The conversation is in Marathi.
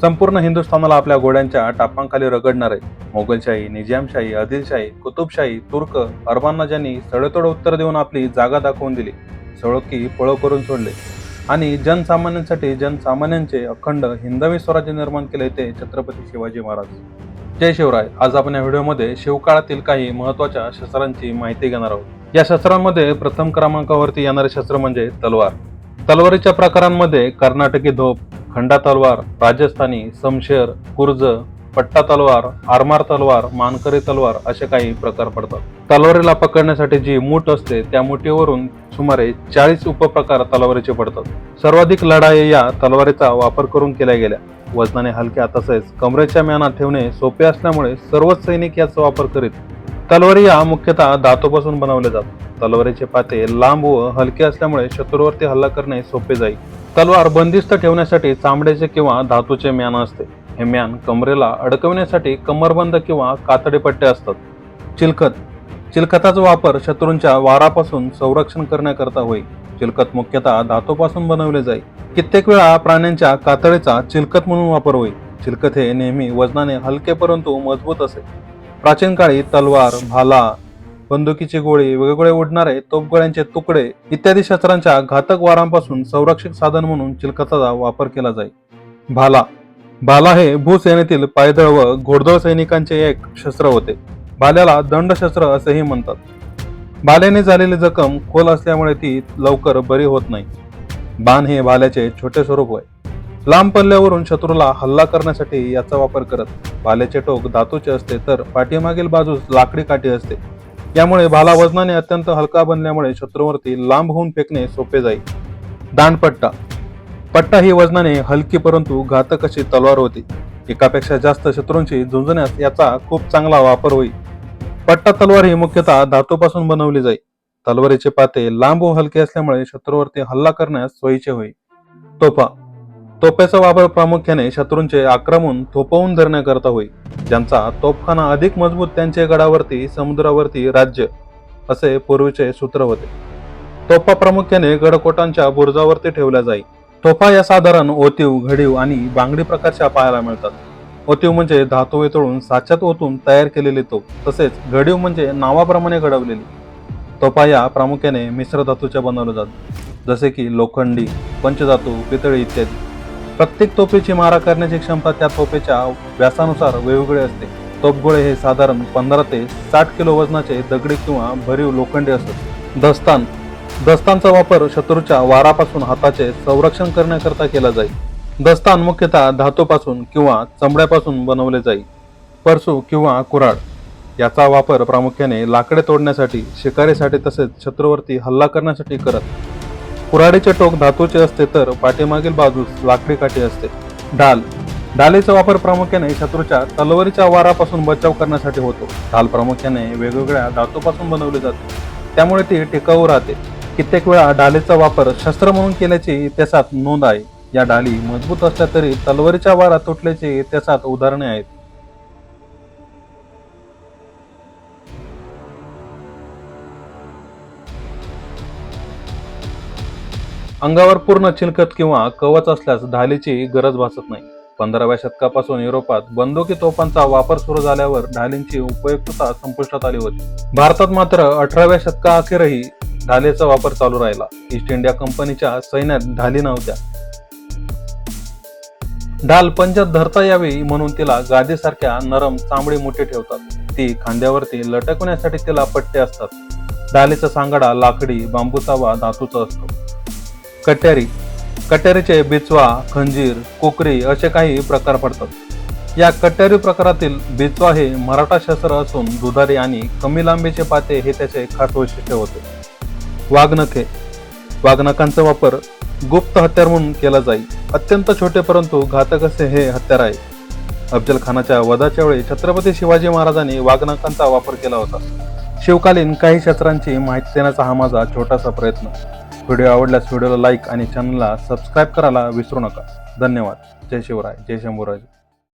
संपूर्ण हिंदुस्थानाला आपल्या घोड्यांच्या टापांखाली रगडणारे मोगलशाही निजामशाही आदिलशाही कुतुबशाही तुर्क अरबांना ज्यांनी सडेतोड उत्तर देऊन आपली जागा दाखवून दिली सळोकी पळो करून सोडले. आणि जनसामान्यांसाठी जनसामान्यांचे अखंड हिंदवी स्वराज्य निर्माण केले ते छत्रपती शिवाजी महाराज. जय शिवराय. आज आपण या व्हिडिओमध्ये शिवकाळातील काही महत्त्वाच्या शस्त्रांची माहिती घेणार आहोत. या शस्त्रांमध्ये प्रथम क्रमांकावरती येणारे शस्त्र म्हणजे तलवार. तलवारीच्या प्रकारांमध्ये कर्नाटकी धोप खंडा तलवार राजस्थानी समशेर कुर्ज पट्टा तलवार आरमार तलवार मानकरी तलवार असे काही प्रकार पडतात. तलवारीला पकडण्यासाठी जी मूठ असते त्या मुठीवरून सुमारे चाळीस उपप्रकार तलवारीचे पडतात. सर्वाधिक लढाई या तलवारीचा वापर करून केल्या गेल्या. वजनाने हलक्या तसेच कमरेच्या म्यानात ठेवणे सोपे असल्यामुळे सर्वच सैनिक याचा वापर करीत तलवारी या मुख्यतः धातूपासून बनवले जातात. तलवारीचे पाते लांब व हलके असल्यामुळे शत्रूवरती हल्ला करणे सोपे जाईल. तलवार बंदिस्त ठेवण्यासाठी चामड्याचे किंवा धातूचे म्यान असते. हे म्यान कमरेला अडकवण्यासाठी कमरबंद किंवा कातडी पट्टे असतात. चिलखत. चिलखताचा वापर शत्रूंच्या वारापासून संरक्षण करण्याकरता होईल चिलखत मुख्यतः धातूपासून बनवले जाईल कित्येक वेळा प्राण्यांच्या कातडीचा चिलखत म्हणून वापर होईल चिलखत हे नेहमी वजनाने हलके परंतु मजबूत असे. प्राचीन काळी तलवार भाला बंदुकीची गोळी वेगवेगळे उडणारे तोफगोळ्यांचे तुकडे इत्यादी शस्त्रांच्या घातक वारांपासून संरक्षक साधन म्हणून चिलखताचा वापर केला जाईल भाला. भाला हे भूसेनेतील पायदळ व घोडदळ सैनिकांचे एक शस्त्र होते. भाल्याला दंडशस्त्र असेही म्हणतात. भाल्याने झालेली जखम खोल असल्यामुळे ती लवकर बरी होत नाही. बाण हे भाल्याचे छोटे स्वरूप होय. लांब पल्ल्यावरून शत्रूला हल्ला करण्यासाठी याचा वापर करत भाल्याचे टोक धातूचे असते तर पाठीमागील बाजूस लाकडी काठी असते. यामुळे भाला वजनाने अत्यंत हलका बनल्यामुळे शत्रूवरती लांब होऊन फेकणे सोपे जाईल. दांडपट्टा पट्टा ही वजनाने हलकी परंतु घातक अशी तलवार होती. एकापेक्षा जास्त शत्रूंशी झुंजण्यास याचा खूप चांगला वापर होईल. पट्टा तलवार ही मुख्यतः धातूपासून बनवली जाईल. तलवारीचे पाते लांब व हलके असल्यामुळे शत्रूवरती हल्ला करण्यास सोयीचे होईल. तोफा. तोफ्याचा वापर प्रामुख्याने शत्रूंचे आक्रमण थोपवून धरण्याकरता होई. ज्यांचा तोफखाना अधिक मजबूत त्यांचे गडावरती समुद्रावरती राज्य असे पूर्वीचे सूत्र होते. तोफा प्रामुख्याने गडकोटांच्या बुर्जावरती ठेवल्या जाईल तोफा या साधारण ओतीव घडीव आणि बांगडी प्रकारच्या पाहायला मिळतात. ओतीव म्हणजे धातू वितळून साच्यात ओतून तयार केलेली तोफ तसेच घडीव म्हणजे नावाप्रमाणे घडवलेली. तोफा या प्रामुख्याने मिश्र धातूच्या बनवल्या जातात जसे की लोखंडी पंचधातू पितळी इत्यादी. प्रत्येक तोफेची मारा करण्याची क्षमता त्या तोफेच्या व्यासानुसार वेगवेगळे असते. तोफगोळे हे साधारण पंधरा ते साठ किलो वजनाचे दगडी किंवा भरीव लोखंडी असतात. दस्तान. दस्तांचा वापर शत्रूच्या वारापासून हाताचे संरक्षण करण्याकरता केला जाईल दस्तान मुख्यतः धातूपासून किंवा चमड्यापासून बनवले जाईल परसू किंवा कुऱ्हाड. याचा वापर प्रामुख्याने लाकडे तोडण्यासाठी शिकारीसाठी तसेच शत्रूवरती हल्ला करण्यासाठी करत. कुऱ्हाडीचे टोक धातूचे असते तर पाठीमागील बाजूस लाकडी काठी असते. ढाल. ढालीचा वापर प्रामुख्याने शत्रूच्या तलवारीच्या वारापासून बचाव करण्यासाठी होतो. ढाल प्रामुख्याने वेगवेगळ्या धातूपासून बनवली जाते. त्यामुळे ती टिकाऊ राहते. कित्येक वेळा ढालीचा वापर शस्त्र म्हणून केल्याची इतिहासात नोंद आहे. या ढाली मजबूत असल्या तरी तलवारीच्या वारा तुटल्याची इतिहासात उदाहरणे आहेत. अंगावर पूर्ण चिलखत किंवा कवच असल्यास ढालीची गरज भासत नाही. पंधराव्या शतकापासून युरोपात बंदुकी तोफांचा वापर सुरू झाल्यावर ढालींची उपयुक्तता संपुष्टात आली होती. भारतात मात्र अठराव्या शतकाअखेरही ढालीचा वापर चालू राहिला. ईस्ट इंडिया कंपनीच्या सैन्यात ढाली नव्हत्या. ढाल पंजात धरता यावी म्हणून तिला गादीसारख्या नरम चांबडी मोठी ठेवतात. ती खांद्यावरती लटकवण्यासाठी तिला पट्टे असतात. ढालीचा सांगाडा लाकडी बांबूचा वा धातूचा असतो. कट्यारी कट्यारीचे बिचवा खंजीर कोकरी असे काही प्रकार पडतात. या कट्यारी प्रकारातील बिचवा हे मराठा शस्त्र असून दुधारी आणि कमी लांबीचे पाते हे त्याचे खास वैशिष्ट्य होते. वाघनखे वाघनखांचा वापर गुप्त हत्यार म्हणून केला जाईल अत्यंत छोटे परंतु घातक असे हे हत्यार आहे. अफजल खानाच्या वधाच्या वेळी छत्रपती शिवाजी महाराजांनी वाघनखांचा वापर केला होता. शिवकालीन काही शस्त्रांची माहिती देण्याचा हा माझा छोटासा प्रयत्न. व्हिडिओ आवडल्यास व्हिडिओला लाईक आणि चॅनलला सबस्क्राईब करायला विसरू नका. धन्यवाद. जय शिवराय. जय शंभूराज.